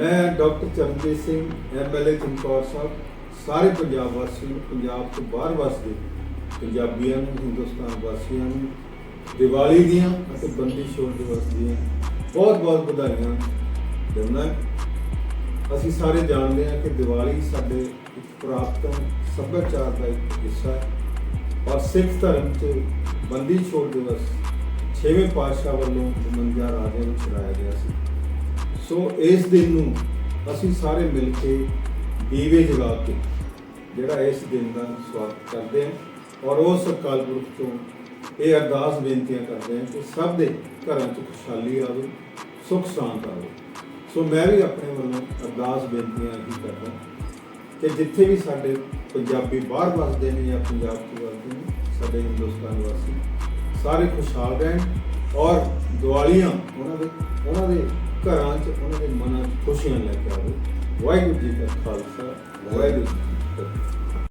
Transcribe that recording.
ਮੈਂ doctor Charanjit Singh MLA Chamkaur Sahib, ਸਾਰੇ ਪੰਜਾਬ ਵਾਸੀਆਂ ਨੂੰ, ਪੰਜਾਬ ਤੋਂ ਬਾਹਰ ਵਸਦੇ ਪੰਜਾਬੀਆਂ ਨੂੰ, ਹਿੰਦੁਸਤਾਨ ਵਾਸੀਆਂ ਨੂੰ, ਦੀਵਾਲੀ ਦੀਆਂ ਅਤੇ ਬੰਦੀ ਛੋੜ ਦਿਵਸ ਦੀਆਂ ਬਹੁਤ ਬਹੁਤ ਵਧਾਈਆਂ ਦਿੰਦਾ ਅਸੀਂ ਸਾਰੇ ਜਾਣਦੇ ਹਾਂ ਕਿ ਦੀਵਾਲੀ ਸਾਡੇ ਇੱਕ ਪੁਰਾਤਨ ਸੱਭਿਆਚਾਰ ਦਾ ਇੱਕ ਹਿੱਸਾ ਹੈ। ਔਰ ਸਿੱਖ ਧਰਮ 'ਚ ਬੰਦੀ ਛੋੜ ਦਿਵਸ ਛੇਵੇਂ ਪਾਤਸ਼ਾਹ ਵੱਲੋਂ 52 ਰਾਜਿਆਂ ਨੂੰ ਚਲਾਇਆ ਗਿਆ ਸੀ। ਸੋ ਇਸ ਦਿਨ ਨੂੰ ਅਸੀਂ ਸਾਰੇ ਮਿਲ ਕੇ ਦੀਵੇ ਜਗਾ ਕੇ ਜਿਹੜਾ ਇਸ ਦਿਨ ਦਾ ਸਵਾਗਤ ਕਰਦੇ ਹਾਂ ਔਰ ਉਸ ਅਕਾਲ ਪੁਰਖ ਤੋਂ ਇਹ ਅਰਦਾਸ ਬੇਨਤੀਆਂ ਕਰਦੇ ਹਾਂ ਕਿ ਸਭ ਦੇ ਘਰਾਂ 'ਚ ਖੁਸ਼ਹਾਲੀ ਆਵੇ, ਸੁੱਖ ਸ਼ਾਂਤ ਆਵੇ। ਸੋ ਮੈਂ ਵੀ ਆਪਣੇ ਵੱਲੋਂ ਅਰਦਾਸ ਬੇਨਤੀਆਂ ਹੀ ਕਰਦਾ ਕਿ ਜਿੱਥੇ ਵੀ ਸਾਡੇ ਪੰਜਾਬੀ ਬਾਹਰ ਵਸਦੇ ਨੇ ਜਾਂ ਪੰਜਾਬ 'ਚ ਵਸਦੇ ਨੇ, ਸਾਡੇ ਹਿੰਦੁਸਤਾਨ ਵਾਸੀ, ਸਾਰੇ ਖੁਸ਼ਹਾਲ ਰਹਿਣ ਔਰ ਦੀਵਾਲੀਆਂ ਉਹਨਾਂ ਦੇ ਉਹਨਾਂ ਦੇ ਘਰਾਂ 'ਚ ਉਹਨਾਂ ਦੇ ਮਨਾਂ 'ਚ ਖੁਸ਼ੀਆਂ ਲੈ ਕੇ ਆਵੇ ਵਾਹਿਗੁਰੂ ਜੀ ਕਾ ਖਾਲਸਾ, ਵਾਹਿਗੁਰੂ ਜੀ ਕੀ ਫਤਿਹ।